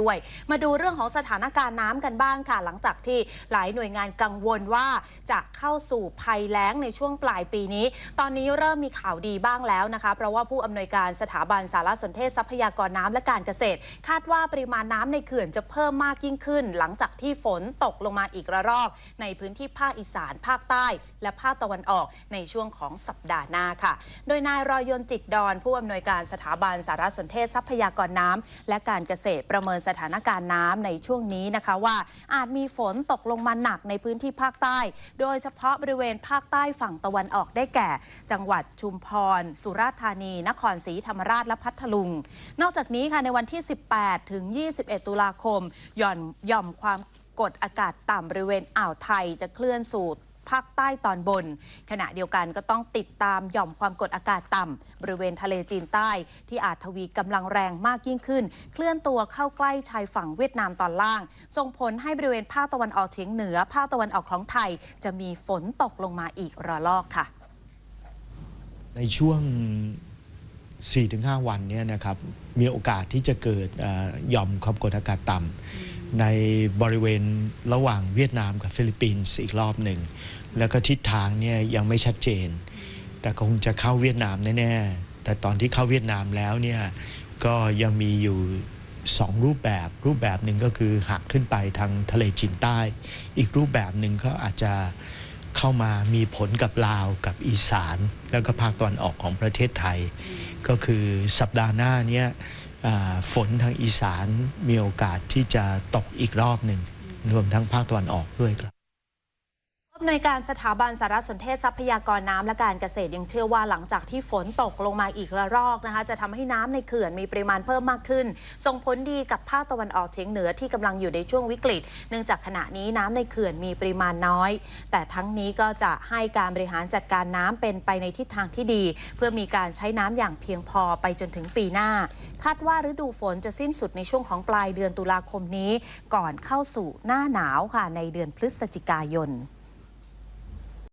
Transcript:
ด้วย มาดูเรื่องของสถานการณ์น้ำกันบ้างค่ะ หลังจากที่หลายหน่วยงานกังวลว่าจะเข้าสู่ภัยแล้งในช่วงปลายปีนี้ ตอนนี้เริ่มมีข่าวดีบ้างแล้วนะคะ เพราะว่าผู้อำนวยการสถาบันสารสนเทศทรัพยากรน้ำและการเกษตร คาดว่าปริมาณน้ำในเขื่อนจะเพิ่มมากยิ่งขึ้น หลังจากที่ฝนตกลงมาอีกระรอก ในพื้นที่ภาคอีสาน ภาคใต้ และภาคตะวันออกในช่วงของสัปดาห์หน้าค่ะ โดยนายรอยยนจิตดอน ผู้อำนวยการสถาบันสารสนเทศทรัพยากรน้ำและการเกษตรประเมินสถานการณ์น้ำในช่วงนี้นะคะว่าอาจมีฝนตกลงมาหนักในพื้นที่ภาคใต้ โดยเฉพาะบริเวณภาคใต้ฝั่งตะวันออกได้แก่ จังหวัดชุมพร สุราษฎร์ธานี นครศรีธรรมราชและพัทลุง นอกจากนี้ค่ะในวันที่ 18 ถึง 21 ตุลาคม หย่อนย่อมความกดอากาศต่ำบริเวณอ่าวไทยจะเคลื่อนสู่ ภาคใต้ตอนบน ขณะเดียวกันก็ต้องติดตามหย่อมความกดอากาศต่ำบริเวณทะเลจีนใต้ ที่อาจทวีกำลังแรงมากยิ่งขึ้น เคลื่อนตัวเข้าใกล้ชายฝั่งเวียดนามตอนล่าง ส่งผลให้บริเวณภาคตะวันออกเฉียงเหนือ ภาคตะวันออกของไทย จะมีฝนตกลงมาอีกระลอกค่ะ ในช่วง4-5 วันเนี่ยนะครับมีโอกาสที่จะเกิดหย่อมความกดอากาศต่ำ ในบริเวณระหว่างเวียดนามกับฟิลิปปินส์อีกรอบหนึ่ง แล้วก็ทิศทางเนี่ยยังไม่ชัดเจน แต่คงจะเข้าเวียดนามแน่ๆ แต่ตอนที่เข้าเวียดนามแล้วเนี่ยก็ยังมีอยู่สองรูปแบบรูปแบบหนึ่งก็คือหักขึ้นไปทางทะเลจีนใต้ อีกรูปแบบหนึ่งก็อาจจะเข้ามามีผลกับลาวกับอีสาน แล้วก็ภาคตะวันออกของประเทศไทย ก็คือสัปดาห์หน้าเนี้ ฝนทางอีสานมีโอกาสที่จะตกอีกรอบหนึ่งรวมทั้งภาคตะวันออกด้วยครับ ผู้อำนการสถาบันสารสนเทศทรัพยากรน้ำและการเกษตรยังเชื่อว่าหลังจากที่ฝนตกลงมาอีกระรอกนะคะ จะทำให้น้ำในเขื่อนมีปริมาณเพิ่มมากขึ้น ส่งผลดีกับภาคตะวันออกเฉียงเหนือที่กำลังอยู่ในช่วงวิกฤต เนื่องจากขณะนี้น้ำในเขื่อนมีปริมาณน้อย แต่ทั้งนี้ก็จะให้การบริหารจัดการน้ำเป็นไปในทิศทางที่ดี เพื่อมีการใช้น้ำอย่างเพียงพอไปจนถึงปีหน้า คาดว่าฤดูฝนจะสิ้นสุดในช่วงของปลายเดือนตุลาคมนี้ ก่อนเข้าสู่หน้าหนาวค่ะในเดือนพฤศจิกายน